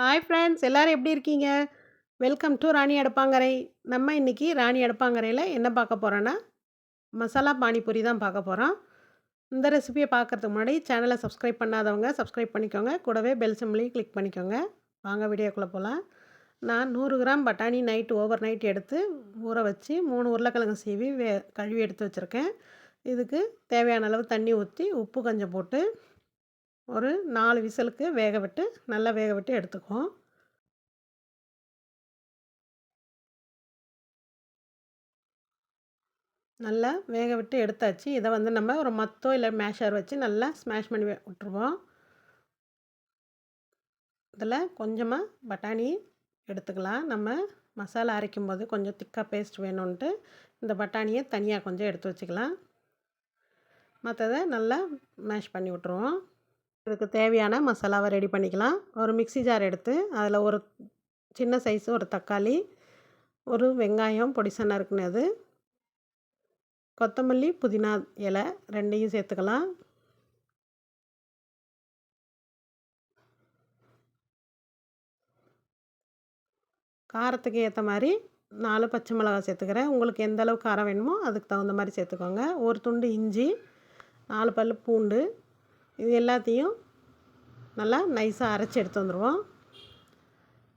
Hi friends எல்லோரும் எப்படி இருக்கீங்க? வெல்கம் டு ராணி அடுப்பாங்கரை. நம்ம இன்றைக்கி ராணி அடுப்பாங்கரையில் என்ன பார்க்க போகிறோன்னா மசாலா பானிபூரி தான் பார்க்க போகிறோம் இந்த ரெசிபியை பார்க்குறதுக்கு முன்னாடி சேனலை சப்ஸ்கிரைப் பண்ணாதவங்க சப்ஸ்கிரைப் பண்ணிக்கோங்க. கூடவே பெல் சிம்லையும் கிளிக் பண்ணிக்கோங்க. வாங்க வீடியோக்குள்ளே போகலாம் நான் நூறு கிராம் பட்டாணி நைட் ஓவர் நைட் எடுத்து ஊற வச்சு மூணு உருளைக்கிழங்கு சீவி வே கழுவி எடுத்து வச்சுருக்கேன். இதுக்கு தேவையான அளவு தண்ணி ஊற்றி உப்பு கொஞ்சம் போட்டு ஒரு நாலு விசிலுக்கு வேக விட்டு நல்லா வேக விட்டு எடுத்துக்குவோம். நல்லா வேக விட்டு எடுத்தாச்சு. இதை வந்து நம்ம ஒரு மத்தோ இல்லை மேஷர் வச்சு நல்லா ஸ்மாஷ் பண்ணி விட்டுருவோம். இதில் கொஞ்சமாக பட்டாணி எடுத்துக்கலாம். நம்ம மசாலா அரைக்கும் போது கொஞ்சம் திக்காக பேஸ்ட் வேணும்ன்ட்டு இந்த பட்டாணியை தனியாக கொஞ்சம் எடுத்து வச்சுக்கலாம். மற்றதை நல்லா மேஷ் பண்ணி விட்ருவோம் இதுக்கு தேவையான மசாலாவை ரெடி பண்ணிக்கலாம். ஒரு மிக்ஸி ஜார் எடுத்து அதில் ஒரு சின்ன சைஸு ஒரு தக்காளி ஒரு வெங்காயம் பொடிசனாக இருக்குனது கொத்தமல்லி புதினா இலை ரெண்டையும் சேர்த்துக்கலாம். காரத்துக்கு ஏற்ற மாதிரி நாலு பச்சை மிளகாய் சேர்த்துக்கிறேன். உங்களுக்கு எந்த அளவு காரம் வேணுமோ அதுக்கு தகுந்த மாதிரி சேர்த்துக்கோங்க. ஒரு துண்டு இஞ்சி நாலு பல் பூண்டு இது எல்லாத்தையும் நல்லா நைஸாக அரைச்சி எடுத்து வந்துடுவோம்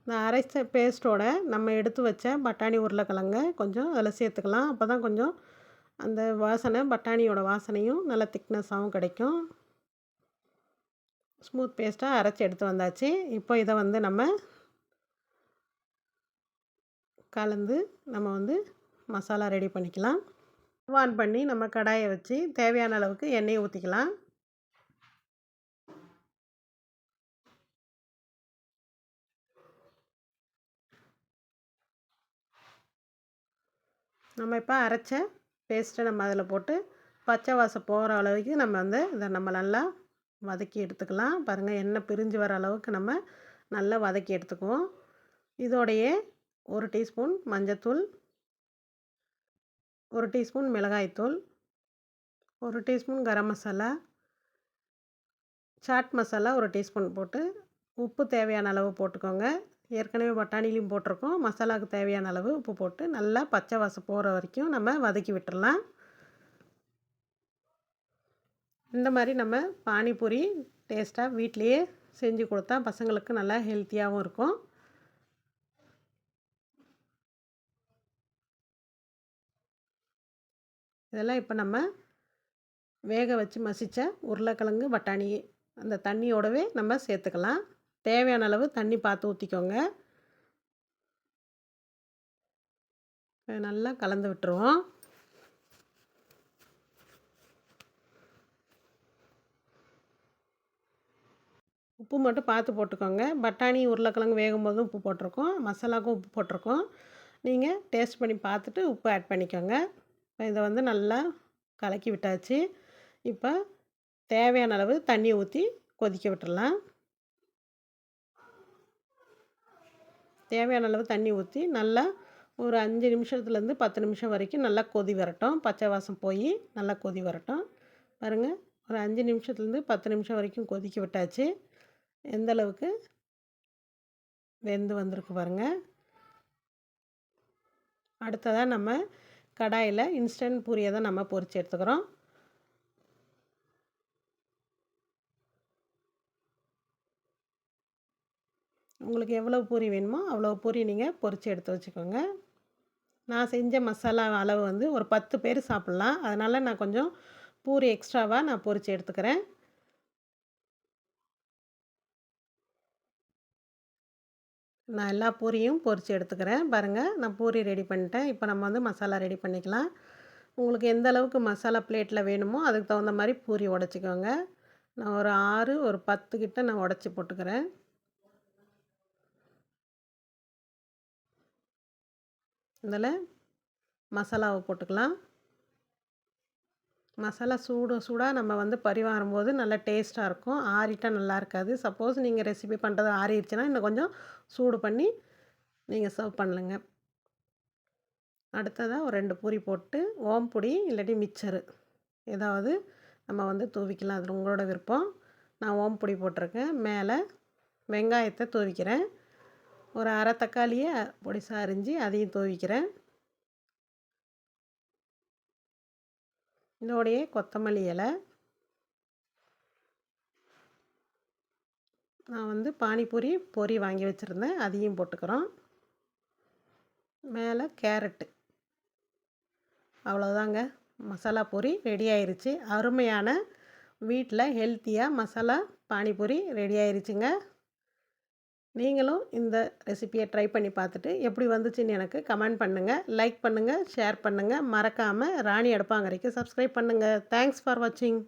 இந்த அரைச்ச பேஸ்ட்டோட நம்ம எடுத்து வச்ச பட்டாணி உருளைக்கிழங்க கொஞ்சம் அதில் சேர்த்துக்கலாம். அப்போ தான் கொஞ்சம் அந்த வாசனை பட்டாணியோட வாசனையும் நல்லா திக்னஸாகவும் கிடைக்கும். ஸ்மூத் பேஸ்ட்டாக அரைச்சி எடுத்து வந்தாச்சு. இப்போ இதை வந்து நம்ம கலந்து நம்ம வந்து மசாலா ரெடி பண்ணிக்கலாம். ஆன் பண்ணி நம்ம கடாயை வச்சு தேவையான அளவுக்கு எண்ணெயை ஊற்றிக்கலாம் நம்ம இப்போ அரைச்ச பேஸ்ட்டை நம்ம அதில் போட்டு பச்சை வாசம் போகிற அளவுக்கு நம்ம வந்து இதை நம்ம நல்லா வதக்கி எடுத்துக்கலாம். பாருங்கள் எண்ணெய் பிரிஞ்சு வர அளவுக்கு நம்ம நல்லா வதக்கி எடுத்துக்குவோம். இதோடையே ஒரு டீஸ்பூன் மஞ்சத்தூள் ஒரு டீஸ்பூன் மிளகாய்த்தூள் ஒரு டீஸ்பூன் கரம் மசாலா சாட் மசாலா ஒரு டீஸ்பூன் போட்டு உப்பு தேவையான அளவு போட்டுக்கோங்க. ஏற்கனவே பட்டாணிலையும் போட்டிருக்கோம். மசாலாவுக்கு தேவையான அளவு உப்பு போட்டு நல்லா பச்சை வாசம் போகிற வரைக்கும் நம்ம வதக்கி விட்டுறலாம். இந்த மாதிரி நம்ம பானிபூரி டேஸ்ட்டாக வீட்லேயே செஞ்சு கொடுத்தா பசங்களுக்கு நல்லா ஹெல்த்தியாகவும் இருக்கும். இதெல்லாம் இப்போ நம்ம வேக வச்சு மசித்த உருளைக்கிழங்கு பட்டாணி அந்த தண்ணியோடவே நம்ம சேர்த்துக்கலாம். தேவையான அளவு தண்ணி பார்த்து ஊற்றிக்கோங்க நல்லா கலந்து விட்டுருவோம். உப்பு மட்டும் பார்த்து போட்டுக்கோங்க. பட்டாணி உருளைக்கிழங்கு வேகும் போதும் உப்பு போட்டிருக்கோம். மசாலாவுக்கும் உப்பு போட்டிருக்கோம். நீங்கள் டேஸ்ட் பண்ணி பார்த்துட்டு உப்பு ஆட் பண்ணிக்கோங்க. இப்போ இதை வந்து நல்லா கலக்கி விட்டாச்சு. இப்போ தேவையான அளவு தண்ணி ஊற்றி கொதிக்க விட்டுடலாம் தேவையான அளவு தண்ணி ஊற்றி நல்லா ஒரு அஞ்சு நிமிஷத்துலேருந்து பத்து நிமிஷம் வரைக்கும் நல்லா கொதி வரட்டும். பச்சை வாசம் போய் நல்லா கொதி வரட்டும். பாருங்கள் ஒரு அஞ்சு நிமிஷத்துலேருந்து பத்து நிமிஷம் வரைக்கும் கொதிக்க விட்டாச்சு. எந்த அளவுக்கு? வெந்து வந்திருக்கு பாருங்கள் அடுத்ததாக நம்ம கடாயில் இன்ஸ்டன்ட் பூரியை தான் நம்ம பொரிச்சு எடுத்துக்கிறோம். உங்களுக்கு எவ்வளோ பூரி வேணுமோ அவ்வளோ பூரி நீங்கள் பொறிச்சு எடுத்து வச்சுக்கோங்க. நான் செஞ்ச மசாலா அளவு வந்து ஒரு பத்து பேர் சாப்பிட்லாம். அதனால் நான் கொஞ்சம் பூரி எக்ஸ்ட்ராவாக நான் பொறிச்சு எடுத்துக்கிறேன். நான் எல்லா பூரியும் பொறிச்சு எடுத்துக்கிறேன். பாருங்கள் நான் பூரி ரெடி பண்ணிட்டேன். இப்போ நம்ம வந்து மசாலா ரெடி பண்ணிக்கலாம். உங்களுக்கு எந்த அளவுக்கு மசாலா பிளேட்டில் வேணுமோ அதுக்கு தகுந்த மாதிரி பூரி உடச்சிக்கோங்க. நான் ஒரு ஆறு ஒரு பத்து கிட்ட நான் உடச்சி போட்டுக்கிறேன். இதில் மசாலாவை போட்டுக்கலாம். மசாலா சூடு சூடாக நம்ம வந்து பரிமாறும் போது நல்லா டேஸ்ட்டாக இருக்கும். ஆறிட்டால் நல்லா இருக்காது. சப்போஸ் நீங்கள் ரெசிபி பண்ணுறது ஆறிடுச்சுன்னா இன்னும் கொஞ்சம் சூடு பண்ணி நீங்கள் சர்வ் பண்ணுங்க அடுத்ததாக ஒரு ரெண்டு பூரி போட்டு ஓம் பொடி இல்லாட்டி மிக்சரு. ஏதாவது நம்ம வந்து தூவிக்கலாம். அது உங்களோட விருப்பம். நான் ஓம் பொடி போட்டிருக்கேன். மேலே வெங்காயத்தை தூவிக்கிறேன். ஒரு அரை தக்காளியை பொடிசாக அரிஞ்சு அதையும் தூவிக்கிறேன். இதோடைய கொத்தமல்லி இலை. நான் வந்து பானிபூரி பொரி வாங்கி வச்சுருந்தேன். அதையும் போட்டுக்கிறோம். மேலே கேரட்டு. அவ்வளோதாங்க மசாலா பூரி ரெடி ஆயிருச்சு. அருமையான வீட்டில் ஹெல்த்தியாக மசாலா பானிபூரி ரெடி ஆயிருச்சுங்க. நீங்களும் இந்த ரெசிப்பியை ட்ரை பண்ணி பார்த்துட்டு எப்படி வந்துச்சுன்னு எனக்கு கமெண்ட் பண்ணுங்கள் லைக் பண்ணுங்கள் ஷேர் பண்ணுங்கள் மறக்காமல் ராணி அடுப்பாங்கரைக்கு சப்ஸ்கிரைப் பண்ணுங்கள் தேங்க்ஸ் ஃபார் வாட்சிங்